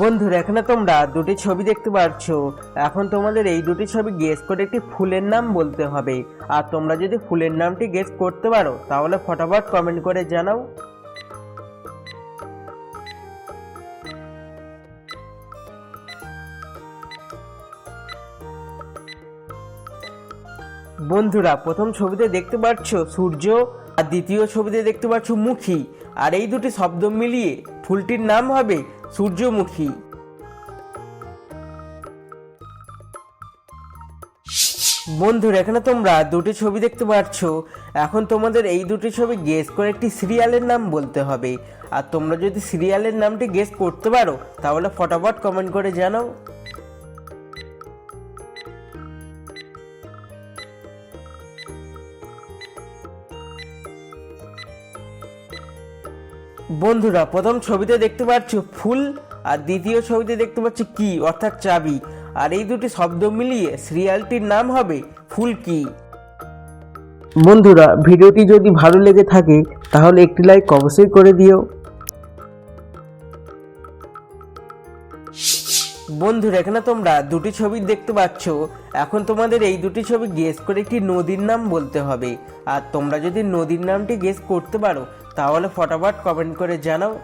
বন্ধুরা এখানে তোমরা, দুটি ছবি দেখতে পাচ্ছ এখন তোমাদের এই দুটি ছবি গেস করে একটি ফুলের নাম বলতে হবে। আর তোমরা যদি ফুলের নামটি গেস করতে পারো, তাহলে ফটাফট কমেন্ট করে জানাও। বন্ধুরা, প্রথম ছবিতে দেখতে পাচ্ছ সূর্য, আর দ্বিতীয় ছবিতে দেখতে পাচ্ছ মুখী। আর এই দুটি শব্দ মিলিয়ে ফুলটির নাম হবে সূর্যমুখী। বন্ধুরা, এখানে তোমরা দুটি ছবি দেখতে পাচ্ছ। এখন তোমাদের এই দুটি ছবি গেস করে একটি সিরিয়ালের নাম বলতে হবে। আর তোমরা যদি সিরিয়ালের নামটি গেস করতে পারো, তাহলে ফটাফট কমেন্ট করে জানাও। বন্ধুরা, প্রথম ছবিতে দেখতে পাচ্ছ ফুল, আর দ্বিতীয় ছবিতে দেখতে পাচ্ছ কি, অর্থাৎ চাবি। আর এই দুটি শব্দ মিলিয়ে সিরিয়ালটির নাম হবে ফুল কি। বন্ধুরা, ভিডিওটি যদি ভালো লেগে থাকে, তাহলে একটি লাইক অবশ্যই করে দিও। বন্ধুরা এখানে তোমরা, দুটি ছবি দেখতে পাচ্ছ। এখন তোমাদের এই দুটি ছবি গেস করে একটি নদীর নাম বলতে হবে। আর তোমরা যদি নদীর নামটি গেস করতে পারো, তাহলে ফটাফট কমেন্ট করে জানাও।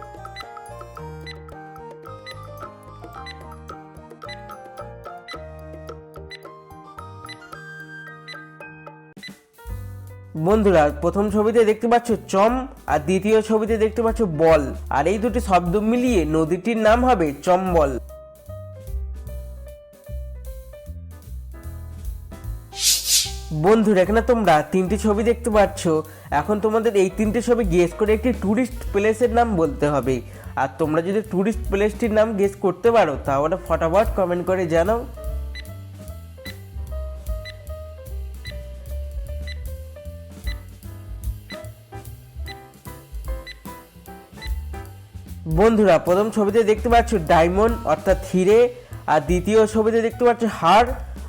বন্ধুরা, প্রথম ছবিতে দেখতে পাচ্ছ চম, আর দ্বিতীয় ছবিতে দেখতে পাচ্ছ বল। আর এই দুটি শব্দ মিলিয়ে নদীটির নাম হবে চম্বল। বন্ধুরা এখানে তোমরা, তিনটি ছবি দেখতে পাচ্ছ। এখন তোমাদের এই তিনটে ছবি গেস করে একটি ট্যুরিস্ট প্লেসের নাম বলতে হবে। আর তোমরা যদি ট্যুরিস্ট প্লেসটির নাম গেস করতে পারো, তাহলে ফটাফট কমেন্ট করে জানাও। বন্ধুরা, প্রথম ছবিতে দেখতে পাচ্ছ ডায়মন্ড অর্থাৎ হিরে। আর দ্বিতীয় ছবিতে দেখতে পাচ্ছ হার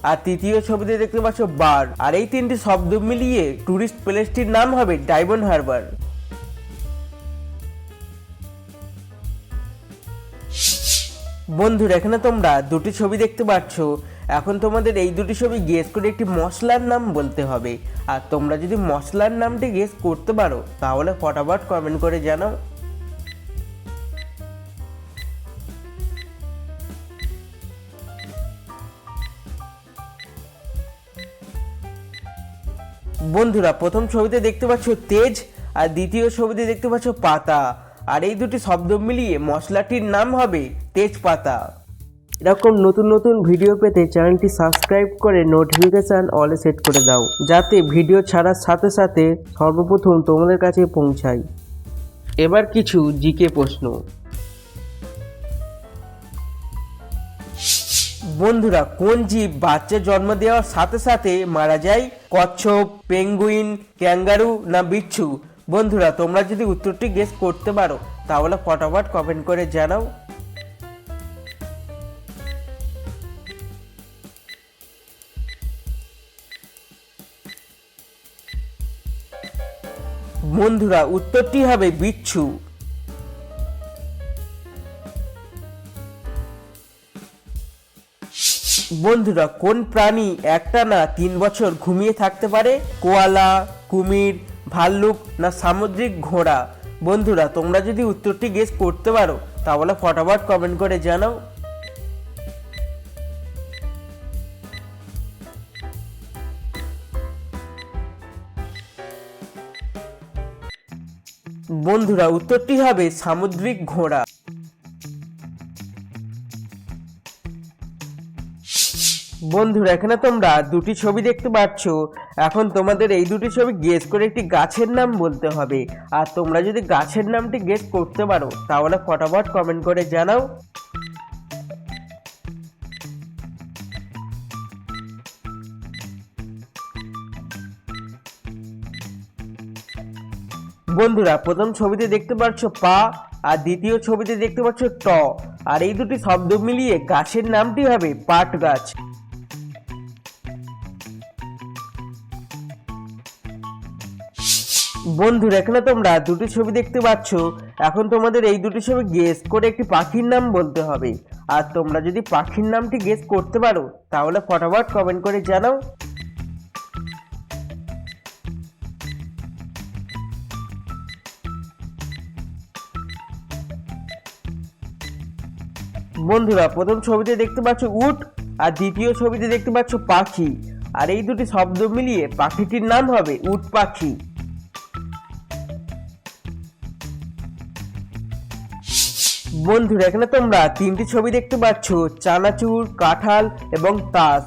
আর তৃতীয় ছবিতে দেখতে পাচ্ছ বার, আর এই তিনটি শব্দ মিলিয়ে টুরিস্ট প্লেসটির নাম হবে ডায়মন্ড হারবার বন্ধুরা, এখানে তোমরা দুটি ছবি দেখতে পাচ্ছ। এখন তোমাদের এই দুটি ছবি গেস করে একটি মশলার নাম বলতে হবে। আর তোমরা যদি মশলার নামটি গেস করতে পারো, তাহলে ফটাফট কমেন্ট করে জানাও। বন্ধুরা, প্রথম ছবিতে দেখতে পাচ্ছ তেজ আর দ্বিতীয় ছবিতে দেখতে পাচ্ছ পাতা। আর এই দুটি শব্দ মিলিয়ে মশলাটির নাম হবে তেজপাতা। এরকম নতুন নতুন ভিডিও পেতে চ্যানেলটি সাবস্ক্রাইব করে নোটিফিকেশান অলে সেট করে দাও, যাতে ভিডিও ছাড়ার সাথে সাথে সর্বপ্রথম তোমাদের কাছে পৌঁছায়। এবার কিছু জিকে প্রশ্ন। বন্ধুরা, কোন জীব বাচ্চা জন্ম দেওয়ার সাথে সাথে মারা যায়? কচ্ছপ, পেঙ্গুইন, ক্যাঙ্গারু না বিচ্ছু? বন্ধুরা, তোমরা যদি উত্তরটি গেস করতে পারো, তাহলে ফটাফট কমেন্ট করে জানাও। বন্ধুরা, উত্তরটি হবে বিচ্ছু। বন্ধুরা, কোন প্রাণী একটা না তিন বছর ঘুমিয়ে থাকতে পারে? কোয়ালা, কুমির, ভাল্লুক না সামুদ্রিক ঘোড়া? বন্ধুরা, তোমরা যদি উত্তরটি গেস করতে পারো, তাহলে ফটাফট কমেন্ট করে জানাও। বন্ধুরা, উত্তরটি হবে সামুদ্রিক ঘোড়া। বন্ধুরা, এখানে তোমরা দুটি ছবি দেখতে পাচ্ছ। এখন তোমাদের এই দুটি ছবি গেস করে একটি গাছের নাম বলতে হবে। আর তোমরা যদি গাছের নামটি গেস করতে পারো, তাহলে ফটাফট কমেন্ট করে জানাও। বন্ধুরা, প্রথম ছবিতে দেখতে পাচ্ছ পা, আর দ্বিতীয় ছবিতে দেখতে পাচ্ছ ট। আর এই দুটি শব্দ মিলিয়ে গাছের নামটি হবে পাট গাছ। বন্ধুরা এখানে তোমরা, দুটি ছবি দেখতে পাচ্ছ। এখন তোমাদের এই দুটি ছবি গেস করে একটি পাখির নাম বলতে হবে। আর তোমরা যদি পাখির নামটি গেস করতে পারো, তাহলে ফটাফট কমেন্ট করে জানাও। বন্ধুরা, প্রথম ছবিতে দেখতে পাচ্ছ উট, আর দ্বিতীয় ছবিতে দেখতে পাচ্ছ পাখি। আর এই দুটি শব্দ মিলিয়ে পাখিটির নাম হবে উট পাখি। বন্ধুরা, এখানে তোমরা তিনটি ছবি দেখতে পাচ্ছ, চানাচুর, কাঁঠাল এবং তাস।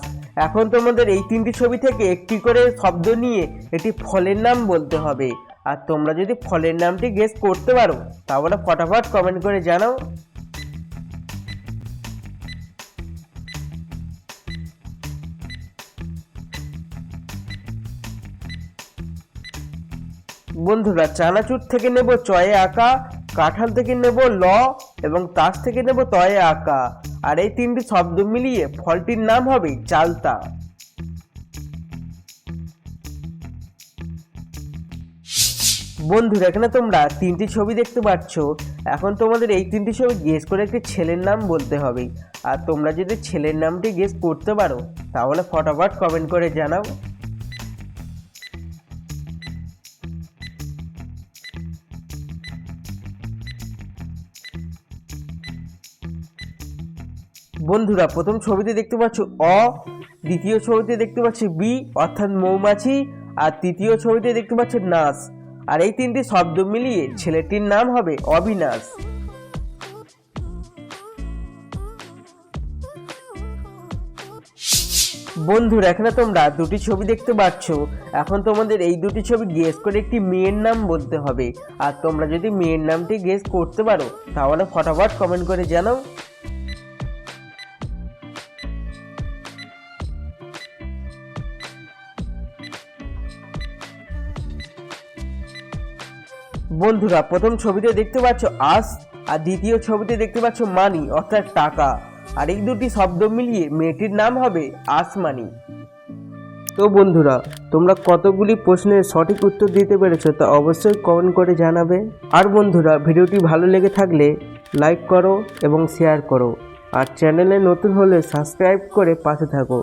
এখন তোমাদের এই তিনটি ছবি থেকে একটি করে শব্দ নিয়ে একটি ফলের নাম বলতে হবে। আর তোমরা যদি ফলের নামটি গেস করতে পারো, তাহলে ফটাফট কমেন্ট করে জানাও। বন্ধুরা, চানাচুর থেকে নেব চয়ে আঁকা কাঁঠাল থেকে নেব ল এবং তাস থেকে নেব তয়ে আঁকা। আর এই তিনটি শব্দ মিলিয়ে ফলটির নাম হবে চালতা। বন্ধুরা, এখানে তোমরা তিনটি ছবি দেখতে পাচ্ছ। এখন তোমাদের এই তিনটি ছবি গেস করে একটি ছেলের নাম বলতে হবে। আর তোমরা যদি ছেলের নামটি গেস করতে পারো, তাহলে ফটাফট কমেন্ট করে জানাও। বন্ধুরা, প্রথম ছবিতে দেখতে পাচ্ছ অ, দ্বিতীয় ছবিতে দেখতে পাচ্ছ বি, অর্থাৎ মৌমাছি, আর তৃতীয় ছবিতে দেখতে পাচ্ছ নাস আর এই তিনটি শব্দ মিলিয়ে ছেলেটির নাম হবে অবিনাশ। বন্ধুরা, এখানে তোমরা দুটি ছবি দেখতে পাচ্ছ। এখন তোমাদের এই দুটি ছবি গেস করে একটি মেয়ের নাম বলতে হবে। আর তোমরা যদি মেয়ের নামটি গেস করতে পারো, তাহলে ফটাফট কমেন্ট করে জানাও। বন্ধুরা, প্রথম ছবিতে দেখতে পাচ্ছ আস, আর দ্বিতীয় ছবিতে দেখতে পাচ্ছ মানি, অর্থাৎ টাকা। আর এই দুটি শব্দ মিলিয়ে মেয়েটির নাম হবে আসমানি। তো বন্ধুরা, তোমরা কতগুলি প্রশ্নের সঠিক উত্তর দিতে পেরেছ তা অবশ্যই কমেন্ট করে জানাবে। আর বন্ধুরা, ভিডিওটি ভালো লেগে থাকলে লাইক করো এবং শেয়ার করো। আর চ্যানেলে নতুন হলে সাবস্ক্রাইব করে পাশে থাকো।